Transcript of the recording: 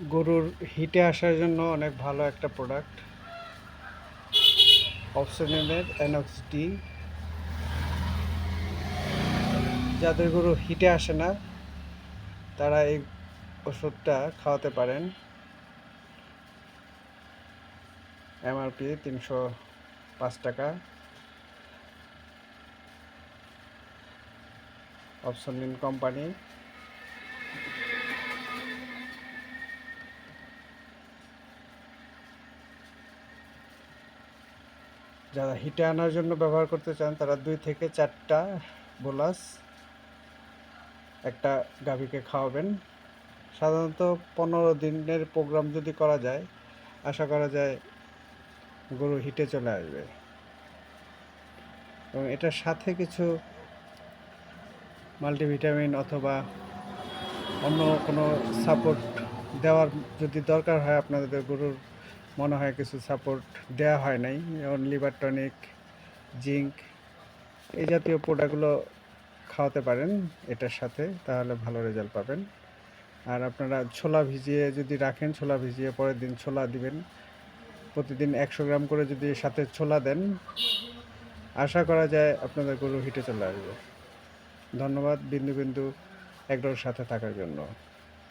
গরুর হিটে আসার জন্য অনেক ভালো একটা প্রোডাক্ট অপশনের অ্যানক্স ডি যাদের গরু হিটে আসে না, তারা এই ওষুধটা খাওয়াতে পারেন। এমআরপি তিনশো পাঁচ টাকা। অপশনিন কোম্পানি যারা হিটে আনার জন্য ব্যবহার করতে চান, তারা দুই থেকে চারটা বোলাস একটা গাভীকে খাওয়াবেন। সাধারণত পনেরো দিনের প্রোগ্রাম যদি করা যায়, আশা করা যায় গরু হিটে চলে আসবে। এবং এটার সাথে কিছু মাল্টিভিটামিন অথবা অন্য কোনো সাপোর্ট দেওয়ার যদি দরকার হয় আপনাদের গরুর মনে হয় কিছু সাপোর্ট দেওয়া হয় নাই। যেমন লিভার টনিক জিঙ্ক এই জাতীয় প্রোডাক্টগুলো খাওয়াতে পারেন এটার সাথে, তাহলে ভালো রেজাল্ট পাবেন। আর আপনারা ছোলা ভিজিয়ে যদি রাখেন, ছোলা ভিজিয়ে পরের দিন ছোলা দিবেন। প্রতিদিন একশো গ্রাম করে যদি সাথে ছোলা দেন, আশা করা যায় আপনাদের গরু হিটে চলে আসবে। ধন্যবাদ বিন্দু বিন্দু একডোর সাথে থাকার জন্য।